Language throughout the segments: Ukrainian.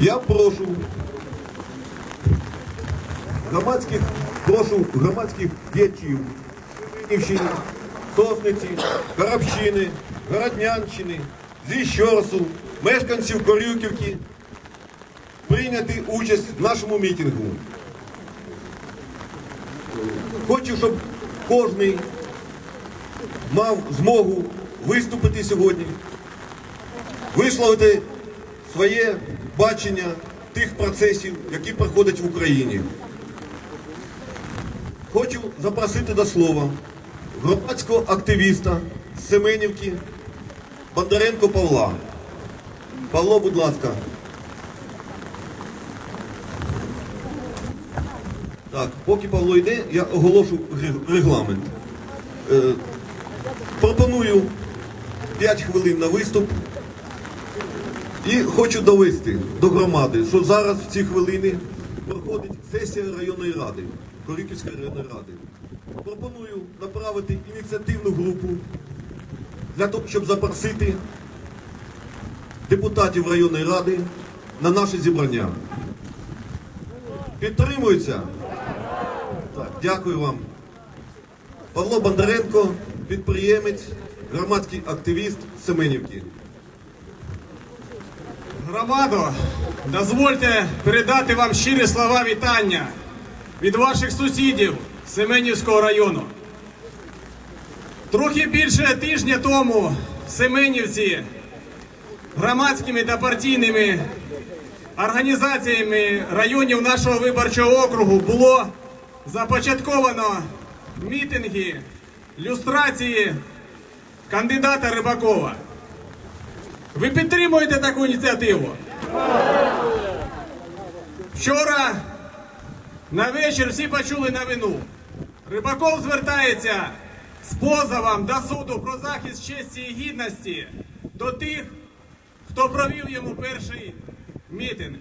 Я прошу громадських, прошу громадських діячів Рівненщини, Сосниці, Карабщини, Городнянщини, зі Щорсу, мешканців Корюківки прийняти участь в нашому мітингу. Хочу, щоб кожен мав змогу виступити сьогодні, висловити своє бачення тих процесів, які проходять в Україні. Хочу запросити до слова громадського активіста з Семенівки Бондаренко Павла. Павло, будь ласка. Так, поки Павло йде, я оголошу регламент. Е, пропоную 5 хвилин на виступ. І хочу довести до громади, що зараз в ці хвилини проходить сесія районної ради, Корюківської районної ради. Пропоную направити ініціативну групу для того, щоб запросити депутатів районної ради на наше зібрання. Підтримується? Так, дякую вам. Павло Бондаренко, підприємець, громадський активіст Семенівки. Громадо, дозвольте передати вам щирі слова вітання від ваших сусідів Семенівського району. Трохи більше тижня тому Семенівці громадськими та партійними організаціями районів нашого виборчого округу було започатковано мітинги люстрації кандидата Рибакова. Ви підтримуєте таку ініціативу? Вчора на вечір всі почули новину. Рибаков звертається з позовом до суду про захист честі і гідності до тих, хто провів йому перший мітинг.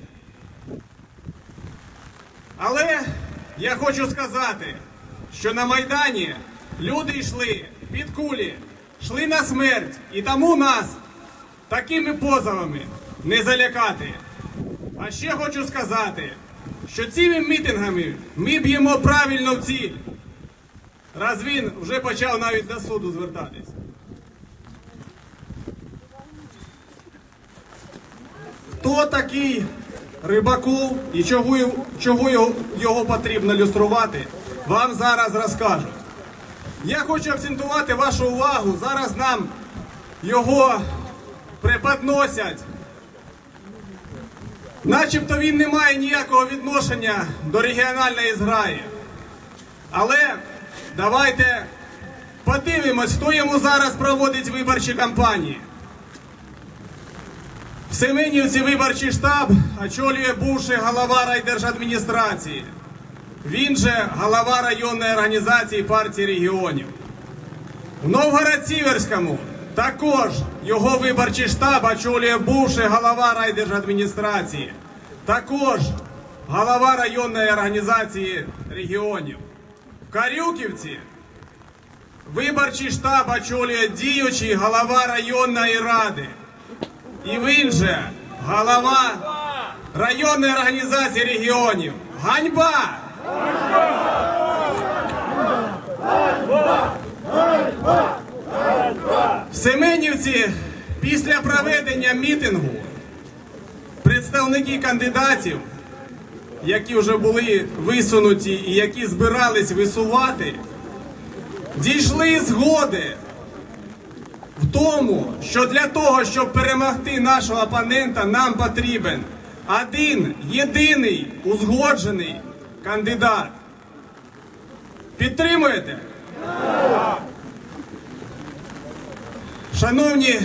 Але я хочу сказати, що на Майдані люди йшли під кулі, йшли на смерть, і тому нас такими позовами не залякати. А ще хочу сказати, що цими мітингами ми б'ємо правильно в ціль. Раз він вже почав навіть до суду звертатись. Хто такий Рибаков і чого, чого його, потрібно люструвати, вам зараз розкажуть. Я хочу акцентувати вашу увагу. Зараз нам його преподносять. Начебто він не має ніякого відношення до регіональної зграї. Але давайте подивимось, хто йому зараз проводить виборчі кампанії. В Семенівці виборчий штаб очолює бувший голова райдержадміністрації. Він же голова районної організації партії регіонів. В Новгород-Сіверському також його виборчий штаб очолює бувший голова райдержадміністрації, також голова районної організації регіонів. В Карюківці виборчий штаб очолює діючий голова районної ради. І він же голова районної організації регіонів. Ганьба! В Семенівці після проведення мітингу представники кандидатів, які вже були висунуті і які збирались висувати, дійшли згоди в тому, що для того, щоб перемогти нашого опонента, нам потрібен один єдиний узгоджений кандидат. Підтримуєте? Шановні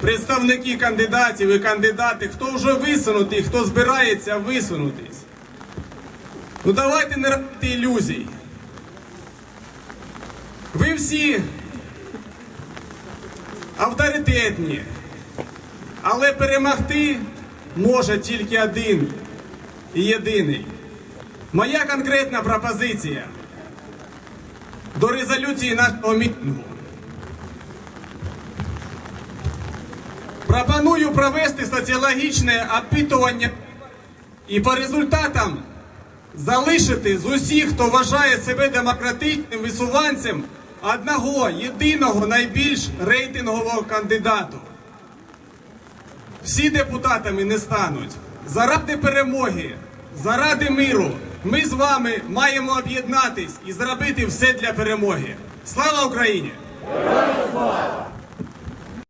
представники кандидатів і кандидати, хто вже висунутий, хто збирається висунутись. Ну давайте не робити ілюзій. Ви всі авторитетні, але перемогти може тільки один і єдиний. Моя конкретна пропозиція до резолюції нашого мітингу. Пропоную провести соціологічне опитування І по результатам залишити з усіх, хто вважає себе демократичним висуванцем, одного єдиного найбільш рейтингового кандидату. Всі депутатами не стануть. Заради перемоги, заради миру ми з вами маємо об'єднатись і зробити все для перемоги. Слава Україні!